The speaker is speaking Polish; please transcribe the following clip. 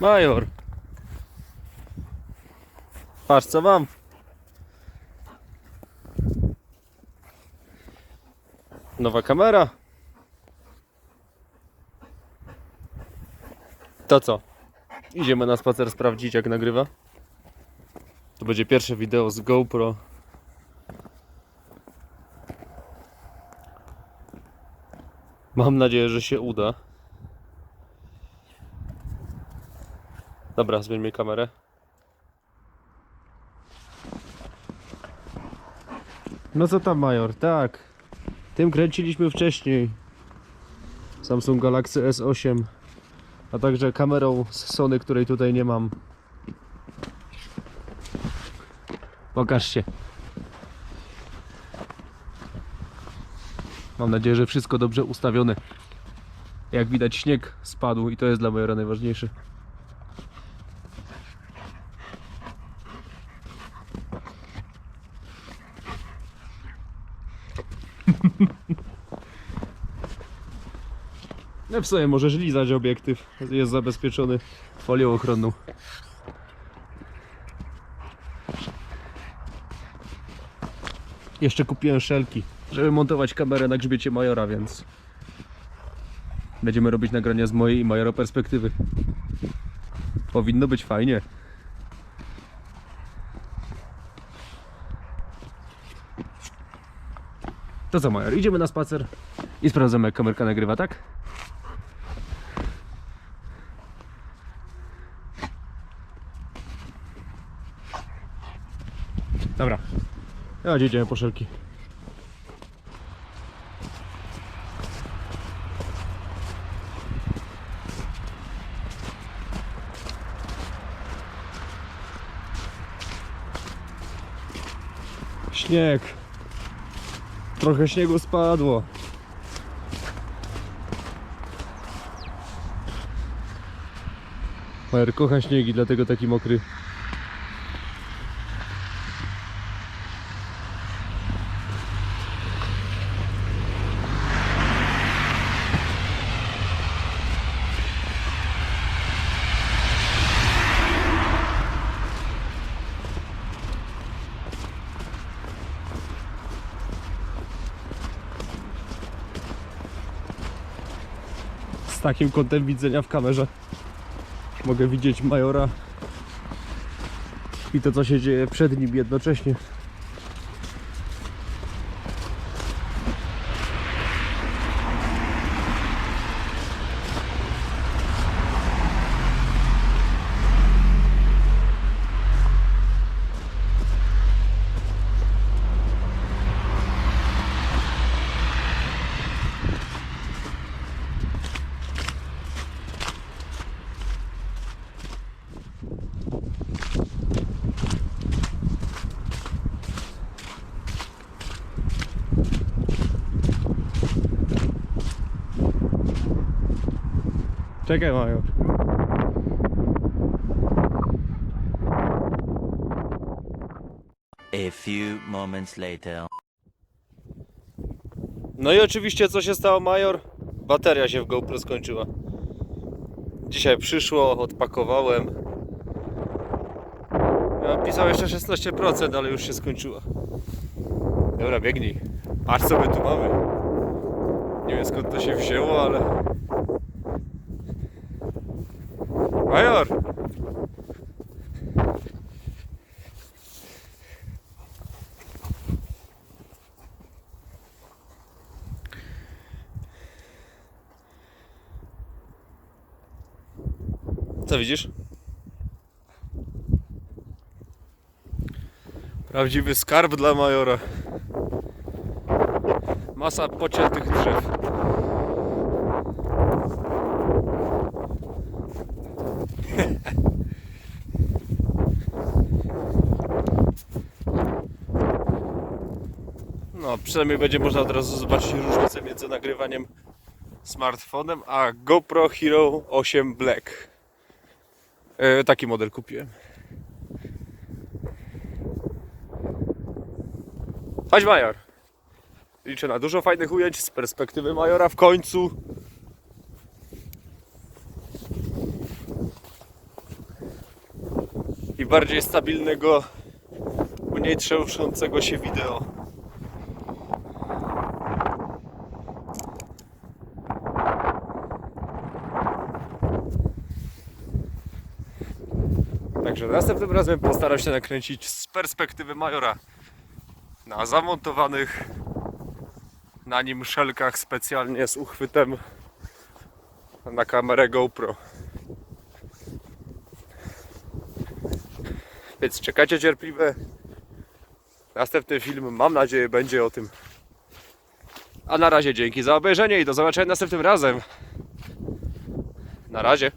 Major. Patrz co mam. Nowa kamera. To co? Idziemy na spacer sprawdzić jak nagrywa. To będzie pierwsze wideo z GoPro. Mam nadzieję, że się uda. Dobra, zmieńmy kamerę. No co tam Major? Tak. Tym kręciliśmy wcześniej. Samsung Galaxy S8. A także kamerą z Sony, której tutaj nie mam. Pokaż się. Mam nadzieję, że wszystko dobrze ustawione. Jak widać śnieg spadł i to jest dla Majora najważniejsze. No w sumie możesz lizać obiektyw, jest zabezpieczony folią ochronną. Jeszcze kupiłem szelki, żeby montować kamerę na grzbiecie Majora, więc będziemy robić nagrania z mojej i Majora perspektywy. Powinno być fajnie. To co Major, idziemy na spacer i sprawdzamy jak kamerka nagrywa, tak? Dobra. Ja idziemy po szelki. Śnieg. Trochę śniegu spadło. Majer kocha śniegi, dlatego taki mokry. Z takim kątem widzenia w kamerze mogę widzieć Majora i to co się dzieje przed nim jednocześnie. Czekaj Major. A few moments later. No i oczywiście co się stało Major? Bateria się w GoPro skończyła. Dzisiaj przyszło, odpakowałem. Ja pisał jeszcze 16%, ale już się skończyła. Dobra, biegnij. Patrz co my tu mamy. Nie wiem skąd to się wzięło, ale... Major! Co widzisz? Prawdziwy skarb dla Majora. Masa pociętych drzew. No, przynajmniej będzie można od razu zobaczyć różnicę między nagrywaniem smartfonem a GoPro Hero 8 Black. E, taki model kupiłem. Chodź Major. Liczę na dużo fajnych ujęć z perspektywy Majora w końcu. bardziej stabilnego, mniej trzęszącego się wideo. Także następnym razem postaram się nakręcić z perspektywy Majora na zamontowanych na nim szelkach specjalnie z uchwytem na kamerę GoPro. Więc czekajcie cierpliwie. Następny film, mam nadzieję, będzie o tym. A na razie dzięki za obejrzenie i do zobaczenia następnym razem. Na razie.